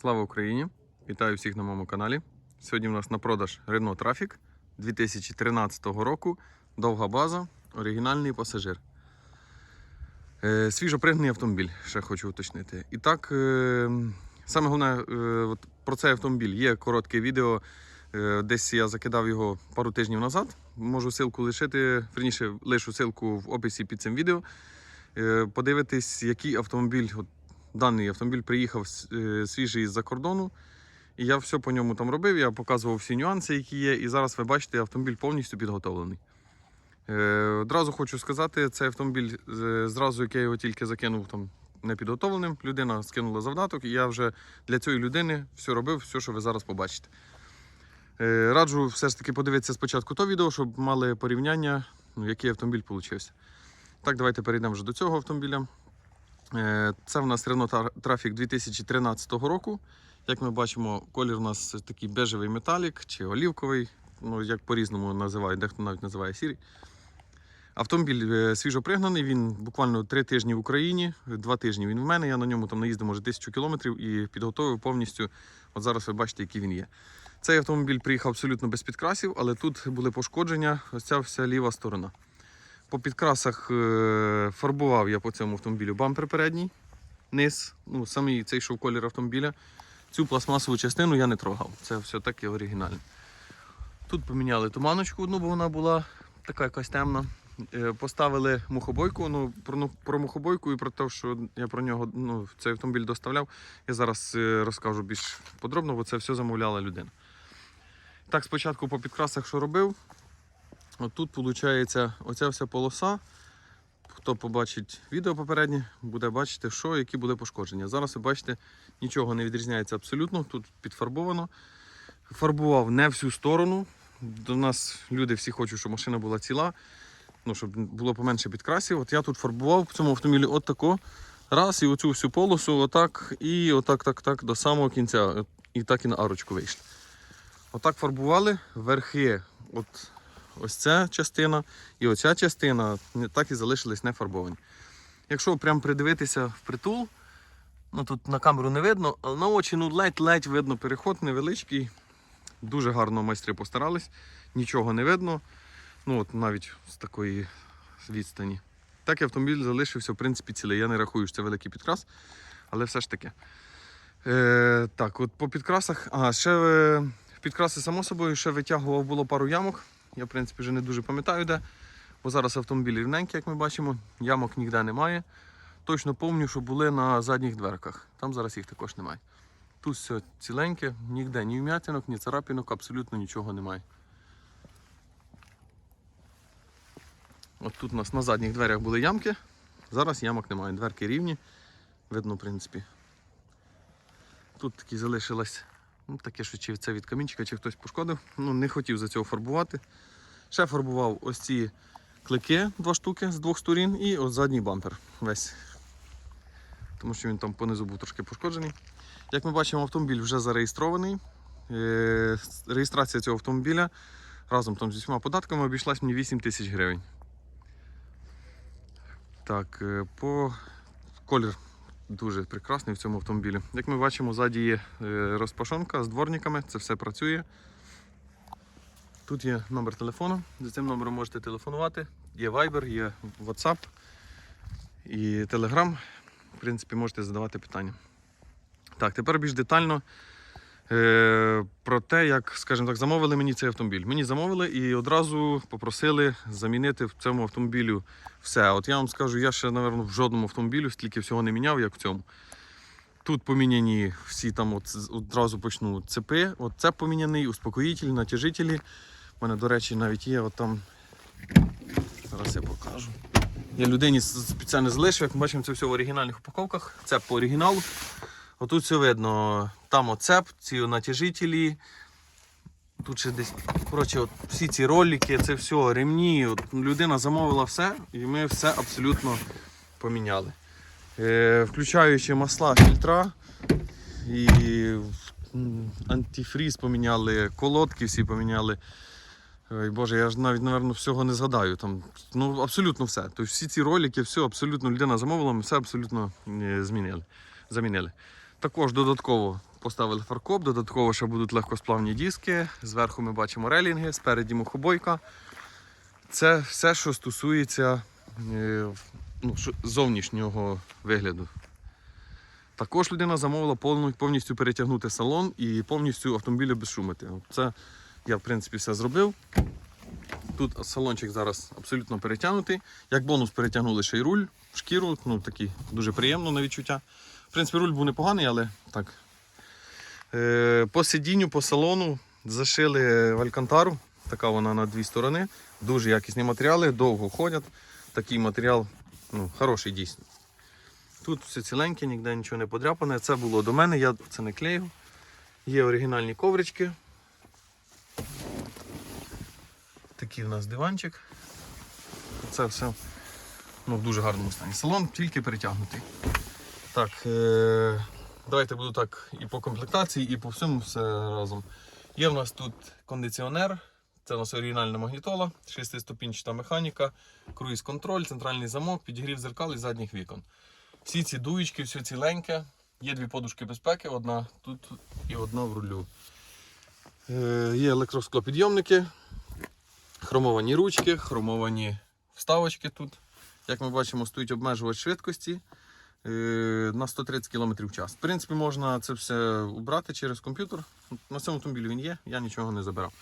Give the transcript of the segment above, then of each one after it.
Слава Україні! Вітаю всіх на моєму каналі. Сьогодні у нас на продаж Renault Traffic 2013 року. Довга база, оригінальний пасажир. Е, Свіжопригнаний автомобіль, ще хочу уточнити. І так, е, саме головне е, от про цей автомобіль є коротке відео. Е, десь я закидав його пару тижнів назад. Можу ссылку лишити, верніше, лишу ссылку в описі під цим відео. Е, подивитись, який автомобіль, от, даний автомобіль приїхав е, свіжий з-за кордону. І я все по ньому там робив, я показував всі нюанси, які є. І зараз ви бачите, автомобіль повністю підготовлений. Е, одразу хочу сказати, цей автомобіль зразу, як я його тільки закинув там непідготовленим, людина скинула завдаток, і я вже для цієї людини все робив, все, що ви зараз побачите. Е, раджу все ж таки подивитися спочатку то відео, щоб мали порівняння, ну, який автомобіль вийшов. Так, давайте перейдемо вже до цього автомобіля. Е, Це в нас Renault Traffic 2013 року. Як ми бачимо, колір у нас такий бежевий металік чи олівковий, ну як по-різному називають, дехто навіть називає сірий. Автомобіль е, свіжо пригнаний, він буквально три тижні в Україні, два тижні він в мене. Я на ньому там наїздив може тисячу кілометрів і підготовив повністю. От зараз ви бачите, який він є. Цей автомобіль приїхав абсолютно без підкрасів, але тут були пошкодження, ось ця вся ліва сторона. По підкрасах е, фарбував я по цьому автомобілю бампер передній, низ, ну, самий цей йшов колір автомобіля. Цю пластмасову частину я не трогав. Це все таке оригінальне. Тут поміняли туманочку одну, бо вона була така якась темна. Е, Поставили мухобойку. Ну, про, ну, про мухобойку і про те, що я про нього ну, цей автомобіль доставляв, я зараз е, розкажу більш подробно, бо це все замовляла людина. Так, спочатку по підкрасах, що робив. От тут виходить оця вся полоса. Хто побачить відео попереднє, буде бачити, що, які були пошкодження. Зараз ви бачите, нічого не відрізняється абсолютно. Тут підфарбовано. Фарбував не всю сторону. До нас люди всі хочуть, щоб машина була ціла, ну, щоб було поменше підкрасів. От я тут фарбував в цьому автомобілі от тако. Раз, і оцю всю полосу, отак, і отак, так, так, до самого кінця. І так і на арочку вийшли. Отак фарбували верхи. От ось ця частина і оця частина так і залишились не фарбовані. Якщо прям придивитися в притул, ну тут на камеру не видно, але на очі ну ледь-ледь видно переход невеличкий. Дуже гарно майстри постарались, нічого не видно. Ну от навіть з такої відстані. Так автомобіль залишився в принципі цілий. Я не рахую, що це великий підкрас, але все ж таки. Е, так, от по підкрасах. А, ще е, в підкраси, само собою, ще витягував було пару ямок. Я, в принципі, вже не дуже пам'ятаю де. Бо зараз автомобіль рівненький, як ми бачимо, ямок ніде немає. Точно пам'ятаю, що були на задніх дверках. Там зараз їх також немає. Тут все ціленьке, ніде ні вм'ятинок, ні царапинок, абсолютно нічого немає. От тут у нас на задніх дверях були ямки. Зараз ямок немає. Дверки рівні. Видно, в принципі. Тут такі залишилось. Ну, таке, що чи це від камінчика, чи хтось пошкодив. Ну, не хотів за цього фарбувати. Ще фарбував ось ці клики, два штуки з двох сторін, і от задній бампер весь. Тому що він там понизу був трошки пошкоджений. Як ми бачимо, автомобіль вже зареєстрований. Е, Реєстрація цього автомобіля разом там з усіма податками обійшлась мені 8 тисяч гривень. Так, е, по колір дуже прекрасний в цьому автомобілі. Як ми бачимо, ззаді є е, розпашонка з дворниками, це все працює. Тут є номер телефону, за цим номером можете телефонувати. Є Viber, є WhatsApp і Telegram. В принципі, можете задавати питання. Так, тепер більш детально про те, як, скажімо так, замовили мені цей автомобіль. Мені замовили і одразу попросили замінити в цьому автомобілю все. От я вам скажу, я ще, напевно, в жодному автомобілю стільки всього не міняв, як в цьому. Тут поміняні всі там от, одразу почну цепи. От цеп поміняний, успокоїтель, натяжителі. У мене, до речі, навіть є от там. Зараз я покажу. Я людині спеціально залишив, як ми бачимо, це все в оригінальних упаковках. Цеп по оригіналу. Отут все видно. Там оцеп, ці натяжителі. Тут ще десь. Коротше, от всі ці ролики, це все, ремні. От людина замовила все, і ми все абсолютно поміняли. Е, включаючи масла, фільтра і антифріз поміняли, колодки всі поміняли. Ой, Боже, я ж навіть, напевно, всього не згадаю. Там, ну, абсолютно все. Тобто всі ці ролики, все абсолютно людина замовила, ми все абсолютно е, змінили, замінили. Також додатково поставили фаркоп, додатково ще будуть легкосплавні диски. Зверху ми бачимо релінги, спереді мухобойка. Це все, що стосується е, ну, зовнішнього вигляду. Також людина замовила повністю перетягнути салон і повністю автомобіль обезшумити. Це я, в принципі, все зробив. Тут салончик зараз абсолютно перетягнутий. Як бонус перетягнули ще й руль, шкіру, ну такий дуже приємно на відчуття. В принципі, руль був непоганий, але так. Е, по сидінню, по салону зашили в Алькантару. Така вона на дві сторони. Дуже якісні матеріали, довго ходять. Такий матеріал ну, хороший дійсно. Тут все ціленьке, ніде нічого не подряпане. Це було до мене, я це не клеїв. Є оригінальні коврички. Такий в нас диванчик. Це все ну, в дуже гарному стані. Салон тільки перетягнутий. Так, е- давайте буду так і по комплектації, і по всьому все разом. Є в нас тут кондиціонер, це у нас оригінальна магнітола, 6-ступінчата механіка, круїз-контроль, центральний замок, підігрів зеркал і задніх вікон. Всі ці дуєчки, все ціленьке. Є дві подушки безпеки, одна тут і одна в рулю. Е, є електросклопідйомники, хромовані ручки, хромовані вставочки тут. Як ми бачимо, стоїть обмежувач швидкості на 130 км в час. В принципі, можна це все убрати через комп'ютер. На цьому автомобілі він є, я нічого не забирав.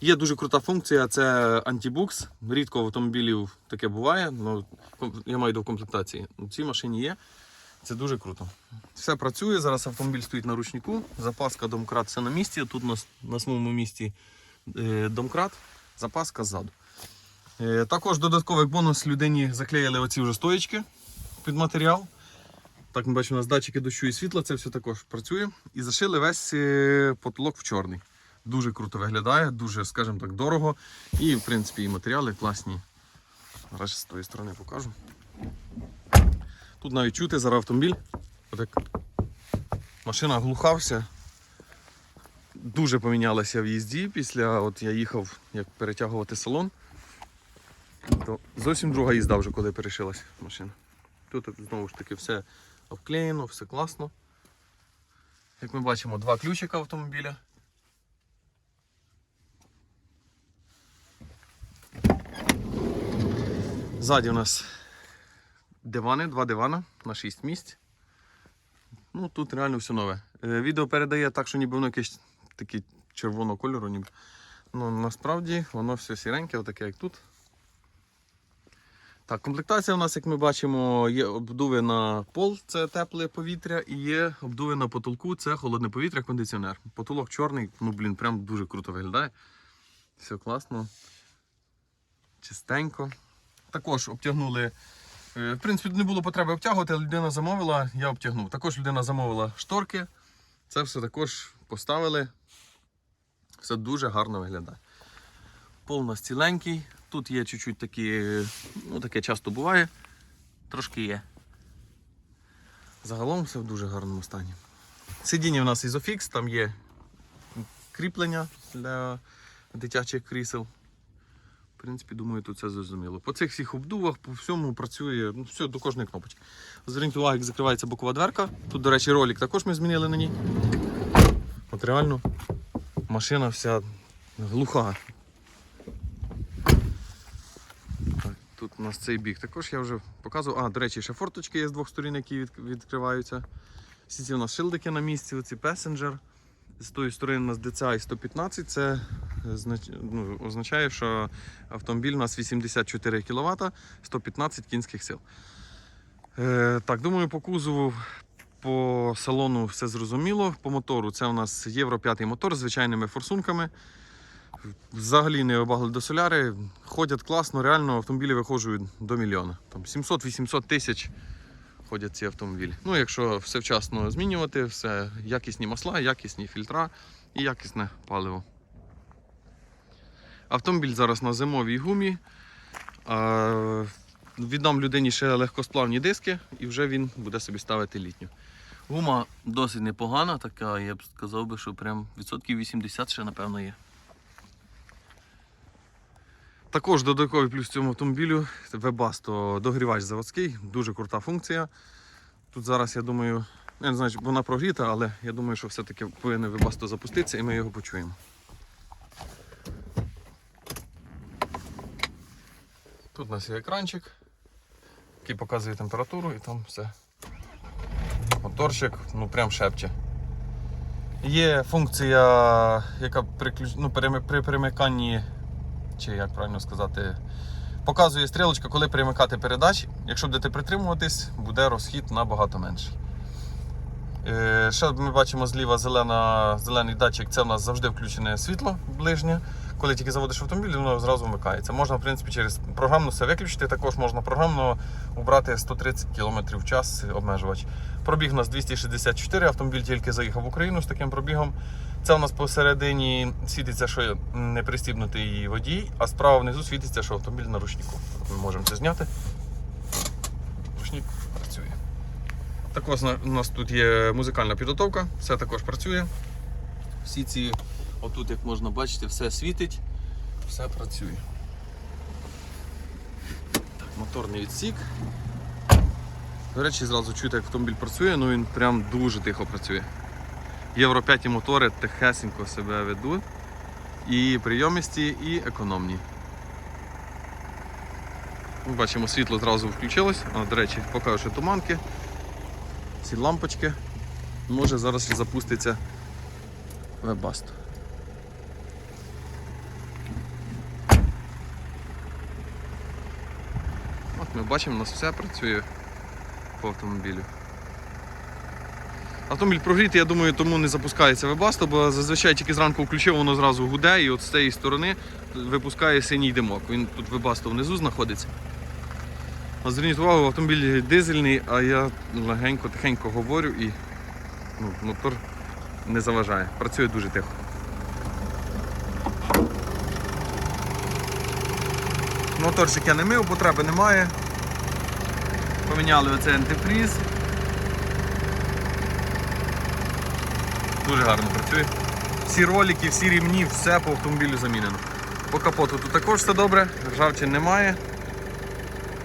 Є дуже крута функція, це антибукс. Рідко в автомобілів таке буває. Ком- я маю до комплектації. У цій машині є. Це дуже круто. Все працює. Зараз автомобіль стоїть на ручнику. Запаска домкрат все на місці. Тут у нас на самому місці е, домкрат, запаска ззаду. Е, також додатковий бонус людині заклеїли оці вже стоїчки під матеріал. Так, ми бачимо, у нас датчики дощу і світла, це все також працює. І зашили весь е, потолок в чорний. Дуже круто виглядає, дуже, скажімо так, дорого. І, в принципі, і матеріали класні. Зараз з тої сторони покажу. Тут навіть чути зараз автомобіль. Отак. Машина глухався. Дуже помінялася в їзді після от я їхав як перетягувати салон. То зовсім друга їзда вже коли перешилась машина. Тут знову ж таки все обклеєно, все класно. Як ми бачимо, два ключика автомобіля. Ззаді у нас дивани, два дивана на 6 місць. Ну, тут реально все нове. Е, Відео передає так, що ніби воно якесь таке червоного кольору. Ніби. Ну, насправді воно все сіреньке, отаке як тут. Так, комплектація у нас, як ми бачимо, є обдуви на пол, це тепле повітря, і є обдуви на потолку, це холодне повітря, кондиціонер. Потолок чорний, ну блін, прям дуже круто виглядає. Все класно. Чистенько. Також обтягнули. е, В принципі, не було потреби обтягувати, людина замовила, я обтягнув. Також людина замовила шторки. Це все також поставили. Все дуже гарно виглядає. Ціленький. Тут є чуть-чуть такі, ну таке часто буває. Трошки є. Загалом все в дуже гарному стані. Сидіння у нас Isofix, там є кріплення для дитячих крісел. В принципі, думаю, тут це зрозуміло. По цих всіх обдувах, по всьому працює ну, все до кожної кнопочки. Зверніть увагу, як закривається бокова дверка. Тут, до речі, ролик також ми змінили на ній. От реально машина вся глуха. Так, тут у нас цей бік також я вже показував. А, до речі, ще форточки є з двох сторін, які від, відкриваються. Всі ці у нас шилдики на місці, оці Passenger. З тої сторони у нас DCI 115. Це е, ну, означає, що автомобіль у нас 84 кВт, 115 кінських сил. Е, так, думаю, по кузову, по салону все зрозуміло. По мотору це у нас Євро 5 мотор з звичайними форсунками. Взагалі не обагли до соляри. Ходять класно, реально автомобілі виходжують до мільйона. Там 700-800 тисяч ходять ці автомобілі. Ну, якщо все вчасно змінювати, все якісні масла, якісні фільтра і якісне паливо. Автомобіль зараз на зимовій гумі. Віддам людині ще легкосплавні диски і вже він буде собі ставити літню. Гума досить непогана, така, я б сказав би, що прям відсотків 80 ще напевно є. Також додатковий плюс цьому автомобілю Webasto догрівач заводський, дуже крута функція. Тут зараз, я думаю, Я не знаю, вона прогріта, але я думаю, що все-таки повинен вебасто запуститися і ми його почуємо. Тут у нас є екранчик, який показує температуру і там все. Моторчик, ну прям шепче. Є функція, яка приключ... ну, переми- при перемиканні, чи як правильно сказати, показує стрілочка, коли перемикати передач. Якщо будете притримуватись, буде розхід набагато менший. Е, Ще ми бачимо зліва зелена, зелений датчик, це в нас завжди включене світло ближнє. Коли тільки заводиш автомобіль, воно зразу вмикається. Можна, в принципі, через програмно все виключити. Також можна програмно убрати 130 км в час обмежувач. Пробіг у нас 264, автомобіль тільки заїхав в Україну з таким пробігом. Це у нас посередині світиться, що не пристібнутий водій, а справа внизу світиться, що автомобіль на ручнику. Ми можемо це зняти. Ручник працює. Також у нас тут є музикальна підготовка, все також працює. Всі ці, отут, як можна бачити, все світить, все працює. Так, моторний відсік. До речі, зразу чути, як автомобіль працює, ну він прям дуже тихо працює. Євро 5 мотори тихесенько себе ведуть. І прийомисті, і економні. Ми бачимо, світло зразу включилось. А, до речі, покажу ще туманки. Ці лампочки. Може зараз запуститься вебаст. Ми бачимо, у нас все працює по автомобілю. Автомобіль прогрітий, я думаю, тому не запускається вебасто, бо зазвичай тільки зранку включив, воно зразу гуде і от з цієї сторони випускає синій димок. Він тут вебасто внизу знаходиться. А Зверніть увагу, автомобіль дизельний, а я легенько, тихенько говорю і ну, мотор не заважає. Працює дуже тихо. Моторчик я не мив, потреби немає. Поміняли оцей антифріз. Дуже гарно працює. Всі ролики, всі рівні, все по автомобілю замінено. По капоту тут також все добре, ржавчин немає.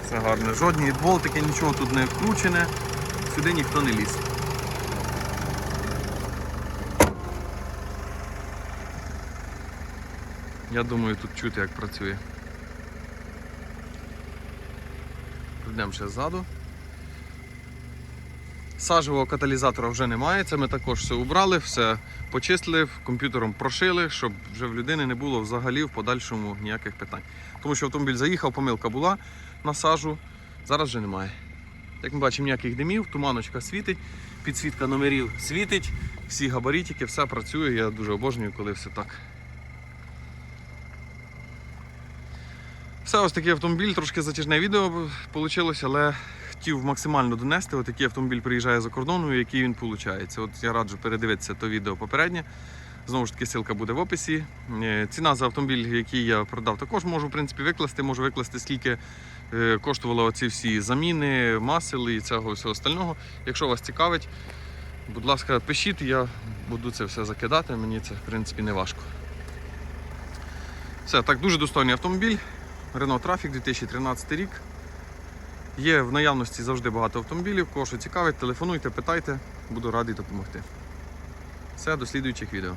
Все гарно. Жодні болтики, нічого тут не вкручене, сюди ніхто не ліз. Я думаю, тут чути, як працює. Йдемо ще ззаду. Сажевого каталізатора вже немає, це ми також все убрали, все почистили, комп'ютером прошили, щоб вже в людини не було взагалі в подальшому ніяких питань. Тому що автомобіль заїхав, помилка була на сажу, зараз вже немає. Як ми бачимо, ніяких димів, туманочка світить, підсвітка номерів світить, всі габаритики, все працює. Я дуже обожнюю, коли все так. Все, ось такий автомобіль, трошки затяжне відео вийшло, але хотів максимально донести. От який автомобіль приїжджає за кордону, і який він виходить. От я раджу передивитися то відео попереднє. Знову ж таки, ссылка буде в описі. Е, Ціна за автомобіль, який я продав, також можу в принципі викласти. Можу викласти, скільки е, коштували оці всі заміни, масел і цього всього остального. Якщо вас цікавить, будь ласка, пишіть, я буду це все закидати. Мені це в принципі не важко. Все, так, дуже достойний автомобіль. Renault Trafic 2013 рік. Є в наявності завжди багато автомобілів. Кого що цікавить, телефонуйте, питайте, буду радий допомогти. Все, до слідуючих відео.